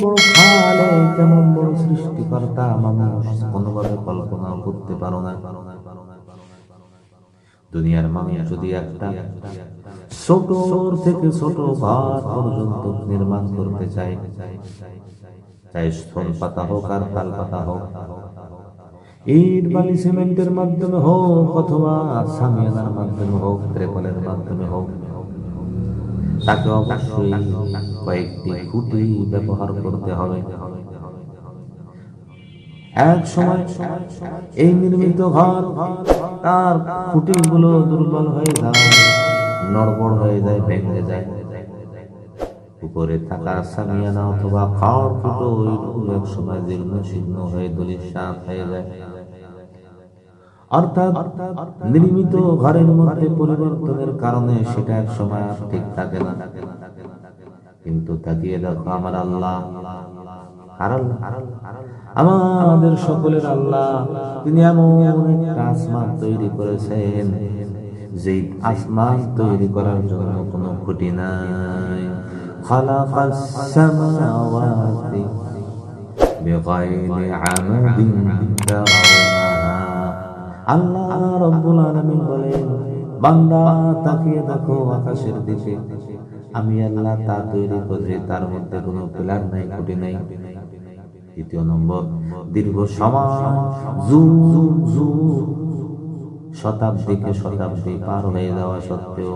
বড় কোনোভাবে কল্পনা করতে পারো না। দুনিয়ার মানুষ যদি একটা ছোট থেকে ছোট ঘর পর্যন্ত নির্মাণ করতে চায়, চাই স্থল পাতা হোক আর তাল পাতা হোক, ইট, বালি, সিমেন্টের মাধ্যমে হোক অথবা সামিয়ানার মাধ্যমে হোক, ত্রেপলের মাধ্যমে হোক তাকে অবশ্যই কয়েকটি খুঁটি ব্যবহার করতে হবে। এক সময় এই নির্মিত ঘর, তার খুঁটিগুলো দুর্বল হয়ে যায়, নড়বড় হয়ে যায়, ভেঙে যায়। উপরে থাকা সামিয়ানা অথবা খড় ফুটো ওইগুলো এক সময় জীর্ণ শীর্ণ হয়ে দলির হয়ে যায়। অর্থাৎ নির্মিত ঘরের মধ্যে পরিবর্তনের কারণে সেটা এক সময় ঠিক থাকে না। কিন্তু তাকিয়ে দেখো আমার আল্লাহ। আমাদের সকলের আল্লাহ, তিনি এমন একটা আসমান তৈরি করেছেন যে আসমান তৈরি করার জন্য কোনো খুঁটি নাই। খালাকাস সামাওয়াতি বিগাইরি আল্লাহ রব্বুল আলামিন বলেন, বান্দা তাকিয়ে দেখো আকাশের দিকে। আমি আল্লাহ তা তৈরি করেছি তার মধ্যে কোনো পিলার নাই, খুঁটি নাই। দ্বিতীয় নম্বর, দীর্ঘ সময় শতাব্দীকে শতাব্দী পার হয়ে যাওয়া সত্ত্বেও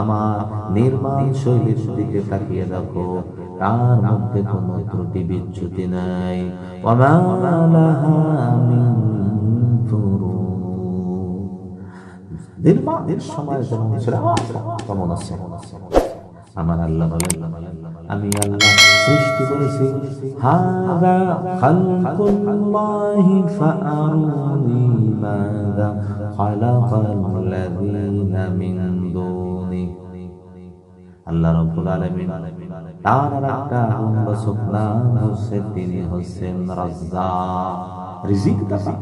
আমার নির্মাণ শৈলীর দিকে তাকিয়ে দেখো, তার মধ্যে কোনো ত্রুটি বিচ্যুতি নাই। ওমা লাহা মিন নির্মাণের সময় যেমন ছিল কেমন আছে আমার আল্লাহ বলেন আমি আল্লাহ সৃষ্টি করেছি হাদা খালকুল্লাহি ফাআরুনি মাযা খালাকাল্লাযীনা মিন দুনি আল্লাহ রাব্বুল আলামিন তার আর একটা উম্মাসুক নাম হচ্ছে তিনি হচ্ছেন রাজ্জাক রিজিক দাতা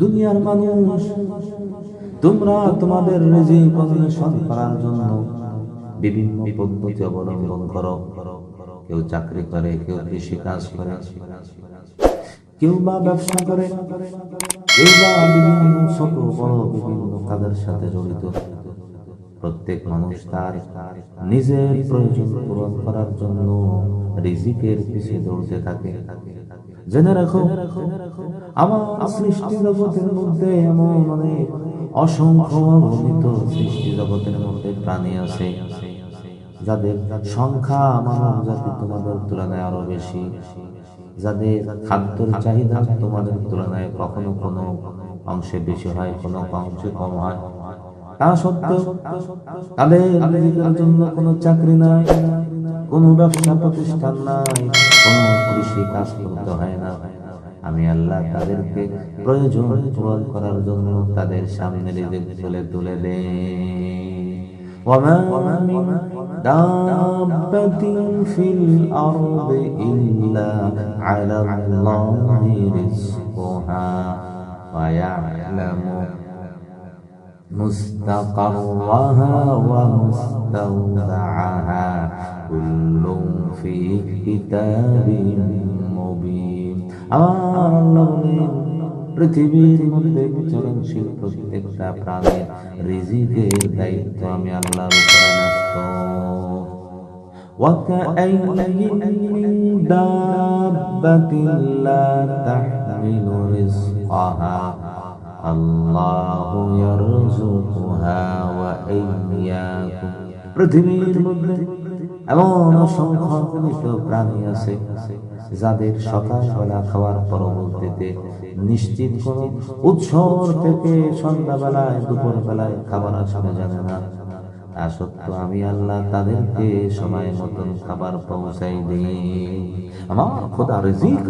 দুনিয়ার মানুষ, তোমরা তোমাদের রিজিক করার জন্য বিভিন্ন পদ্ধতি অবলম্বন করো। কেউ চাকরি করে, কেউ কৃষি কাজ করে, কেউ বা ব্যবসা করে, কেউ বা বিভিন্ন ছোট, বড়, বিভিন্ন কাজের সাথে জড়িত। প্রত্যেক মানুষ তার নিজের প্রয়োজন পূরণ করার জন্য রিজিকের পিছিয়ে দৌড়তে থাকে। জেনে রাখো, আমার সৃষ্টি জগতের মধ্যে এমন অনেক অসংখ্য অগণিত সৃষ্টি জগতের মধ্যে প্রাণী আছে, যাদের সংখ্যা মানব জাতি তোমাদের তুলনায় আরও বেশি, যাদের খাদ্যের চাহিদা তোমাদের তুলনায় কখনো কোনো অংশে বেশি হয়, কোনো অংশে কম হয়। তা সত্ত্বেও তাদের জন্য কোনো চাকরি নাই কোনো ব্যবসা প্রতিষ্ঠান নাই কোনো কৃষি কাজ করতে হয় না আমি আল্লাহ তাদেরকে প্রয়োজন পূরণ করার জন্য তাদের সামনে রিজিক তুলে তুলে দেয় وما من دابة في الأرض إلا على الله رزقها ويعلم مستقرها ومستودعها كل في كتاب مبين আমার আল্লাহ বলেন পৃথিবীর মধ্যে বিচরণশীল প্রত্যেকটা প্রাণীর রিজিকের দায়িত্ব আমি আল্লাহর উপরে ন্যস্ত وكأين من دابة لا تحمل رزقها আল্লাহু ইয়ারযুকুহা ওয়া ইয়াকুম পৃথিবীর মধ্যে এমন অসংখ্য নিষ্ঠ প্রাণী আছে যাদের সকালবেলা খাওয়ার পরবর্তীতে নিশ্চিত কোন উৎসর থেকে সন্ধ্যাবেলায় দুপুর বেলায় খাবার আসবে জানে না। তা সত্ত্বেও আমি আল্লাহ তাদেরকে সময় মতন খাবার পৌঁছাই দিই। আমার খোদা রিজিক